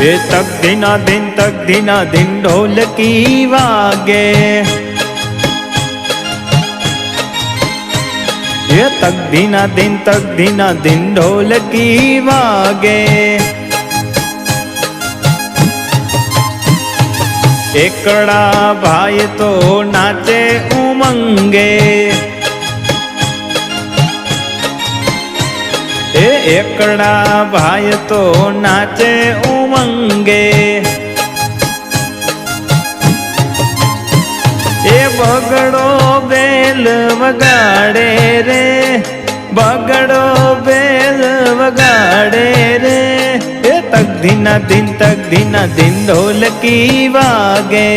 એ તક દિના દિન, તક દિના દિન ઢોલકી વાગે. એ તક દિના દિન, તક દિના દિન ઢોલકી વાગે. એકડા ભાઈ તો નાચે ઉમંગે. એ એકડા ભાઈ તો નાચે ઉમંગે. એ બગડો બેલ વગાડે રે, બગડો બેલ વગાડે રે. એ તક ધીના દિન તક ધીના દિન ઢોલકી વાગે.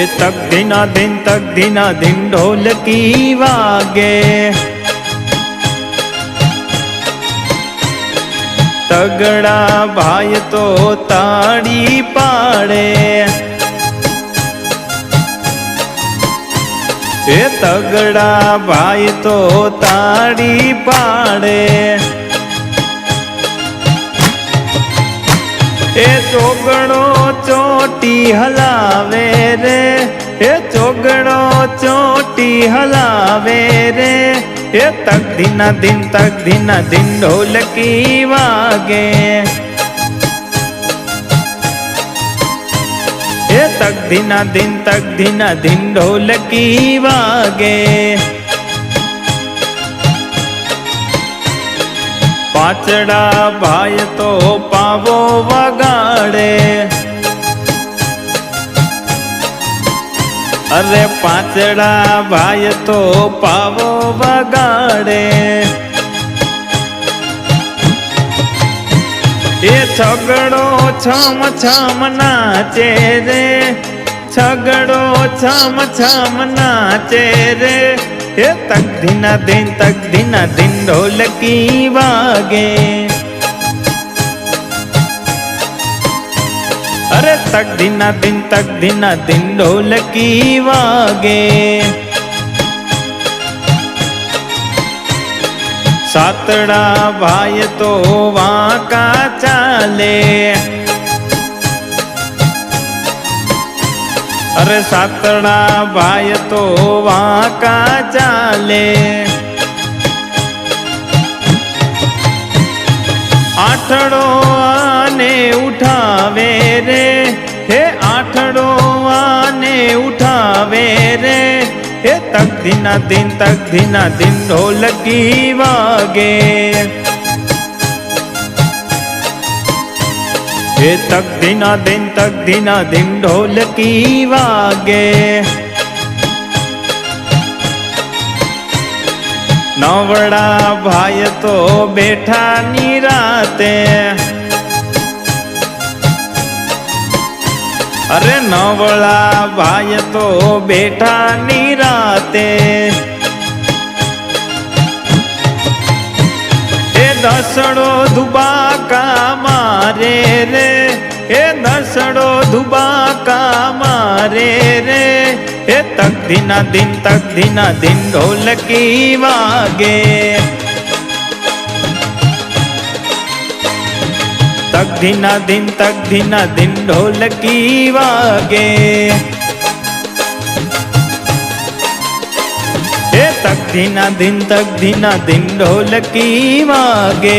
એ તક દિના દિન, તક દિના દિન ઢોલકી વાગે. તગડા ભાઈ તો તાળી પાડે. એ તગડા ભાઈ તો તાળી પાડે. એ ચોગણો ચોટી હલાવે. ચોગડો ચોટી હલાવે રે. એ તક દિના દિન તક દિના દિન ઢોલકી વાગે. એ તક દિના દિન તક દિના દિન ઢોલકી વાગે. પાછડા ભાઈ તો પાવો વગાડે અરે પાંચડા ભાઈ તો પાવો વગાડે. એ છગડો છમ છમ નાચે રે. છગડો છમ છમ નાચે રે. એ તક ધીના દિન તક ધીના દિન ઢોલકી વાગે. અરે તક ધીના દિન તક ધીના દિન ઢોલકી વાગે સાતડા ભાઈ તો વાંકા ચાલે અરે સાતડા ભાઈ તો વાંકા ચાલે આઠડો તક ધીના દિન તક ધીના દિન ઢોલકી વાગે. હે તક ધીના દિન તક ધીના દિન ઢોલકી વાગે. નવડા ભાઈ તો બેઠા નિરાતે અરે નવળા ભાઈ તો બેઠા નિરાતે એ દસડો ધુબાકા મારે રે એ દસડો ધુબાકા મારે રે એ તક ધીના દિન તક ધીના દિન ઢોલકી વાગે તક ધીના દિન તક ધીના દિન ઢોલકી વાગે એ તક ધીના દિન તક ધીના દિન ઢોલકી વાગે